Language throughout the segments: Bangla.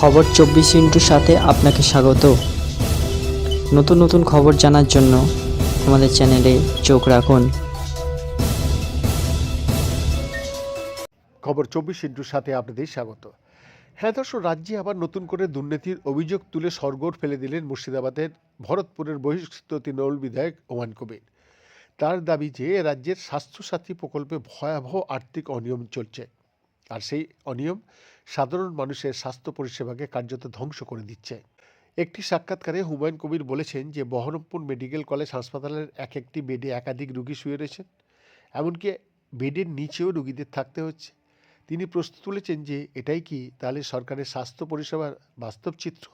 খবর চব্বিশ ইন্টুর সাথে আপনাকে স্বাগত। নতুন নতুন খবর জানার জন্য আমাদের চ্যানেলে চোখ রাখুন। খবর চব্বিশ ইন্টুর সাথে আপনাদের স্বাগত। হ্যাঁ দর্শক, রাজ্যে আবার নতুন করে দুর্নীতির অভিযোগ তুলে সরগোর ফেলে দিলেন মুর্শিদাবাদের ভরতপুরের বহিষ্কৃত তৃণমূল বিধায়ক ওমান কবির। তার দাবি যে, রাজ্যের স্বাস্থ্যসাথী প্রকল্পে ভয়াবহ আর্থিক অনিয়ম চলছে। আর সেই অনিয়ম সাধারণ মানুষের স্বাস্থ্য পরিষেবাকে কার্যত ধ্বংস করে দিচ্ছে। একটি সাক্ষাৎকারে হুমায়ুন কবির বলেছেন যে, বহরমপুর মেডিকেল কলেজ হাসপাতালের এক একটি বেডে একাধিক রুগী শুয়ে রয়েছেন। এমনকি বেডের নিচেও রুগীদের থাকতে হচ্ছে। তিনি প্রশ্ন তুলেছেন যে, এটাই কি তাহলে সরকারের স্বাস্থ্য পরিষেবার বাস্তব চিত্র?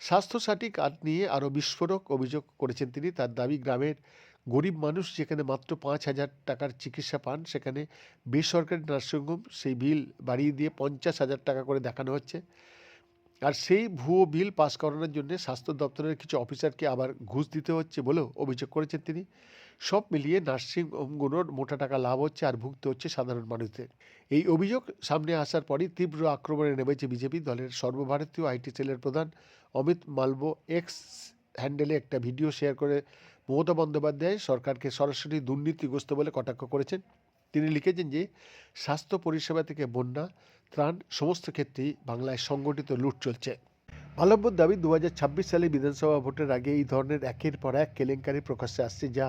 স্বাস্থ্যসাথী কার্ড নিয়ে আরও বিস্ফোরক অভিযোগ করেছেন তিনি। তার দাবি, গ্রামের গরিব মানুষ যেখানে মাত্র পাঁচ হাজার টাকার চিকিৎসা পান, সেখানে বেসরকারি নার্সিংহোম সেই বিল বাড়িয়ে দিয়ে পঞ্চাশ হাজার টাকা করে দেখানো হচ্ছে। আর সেই ভুয়ো বিল পাস করানোর জন্য স্বাস্থ্য দপ্তরের কিছু অফিসারকে আবার ঘুষ দিতে হচ্ছে বলেও অভিযোগ করেছেন তিনি। সব মিলিয়ে নার্সিং হোমগুলোর মোটা টাকা লাভ হচ্ছে আর ভুগতে হচ্ছে সাধারণ মানুষদের। এই অভিযোগ সামনে আসার পরই তীব্র আক্রমণে নেমেছে বিজেপি দলের সর্বভারতীয় আইটি সেলের প্রধান অমিত মালব এক্স হ্যান্ডেলে একটা ভিডিও শেয়ার করে মমতা বন্দ্যোপাধ্যায় সরকারকে সরাসরি দুর্নীতিগ্রস্ত বলে কটাক্ষ করেছেন। তিনি লিখেছেন যে, স্বাস্থ্য পরিষেবা থেকে বন্যা, ত্রাণ সমস্ত ক্ষেত্রেই বাংলায় সংগঠিত লুট চলছে। মালব্যর দাবি দু সালে বিধানসভা ভোটের আগে এই ধরনের একের পর এক কেলেঙ্কারি প্রকাশ্যে আসছে, যা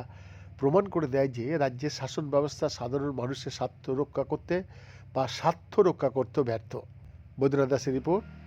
প্রমাণ করে দেয় যে, রাজ্যের শাসন ব্যবস্থা সাধারণ মানুষের স্বার্থ রক্ষা করতে বা স্বার্থ রক্ষা করতে ব্যর্থ। বৈদ্যনাথ দাসের রিপোর্ট।